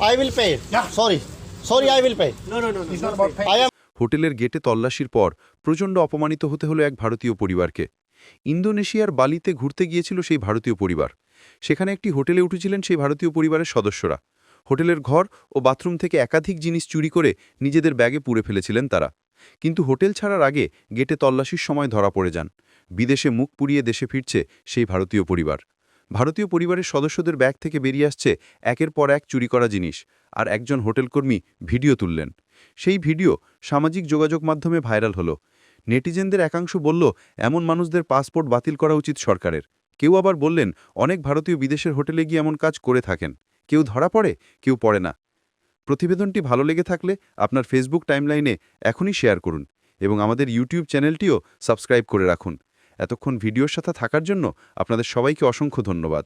I will pay. Sorry. Sorry, I will pay. No, no, no, no. It's not about I am হোটেলের গেটে তল্লাশির পর প্রচণ্ড অপমানিত হতে হলো এক ভারতীয় পরিবারকে ইন্দোনেশিয়ার বালিতে ঘুরতে গিয়েছিল সেই ভারতীয় পরিবার সেখানে একটি হোটেলে উঠেছিলেন সেই ভারতীয় পরিবারের সদস্যরা হোটেলের ঘর ও বাথরুম থেকে একাধিক জিনিস চুরি করে নিজেদের ব্যাগে পুরে ফেলেছিলেন তারা কিন্তু হোটেল ছাড়ার আগে গেটে তল্লাশির সময় ধরা পড়ে যান বিদেশে মুখ পুড়িয়ে দেশে ফিরছে সেই ভারতীয় পরিবার ভারতীয় পরিবারের সদস্যদের ব্যাগ থেকে বেরিয়ে আসছে একের পর এক চুরি করা জিনিস, আর একজন হোটেলকর্মী ভিডিও তুললেন। সেই ভিডিও সামাজিক যোগাযোগ মাধ্যমে ভাইরাল হলো। নেটিজেনদের একাংশ বলল, এমন মানুষদের পাসপোর্ট বাতিল করা উচিত সরকারের। কেউ আবার বললেন, অনেক ভারতীয় বিদেশের হোটেলে গিয়ে এমন কাজ করে থাকেন। কেউ ধরা পড়ে, কেউ পড়ে না। প্রতিবেদনটি ভালো লেগে থাকলে আপনার ফেসবুক টাইমলাইনে এখনই শেয়ার করুন এবং আমাদের ইউটিউব চ্যানেলটিও সাবস্ক্রাইব করে রাখুন। এতক্ষণ ভিডিওর সাথে থাকার জন্য আপনাদের সবাইকে অসংখ্য ধন্যবাদ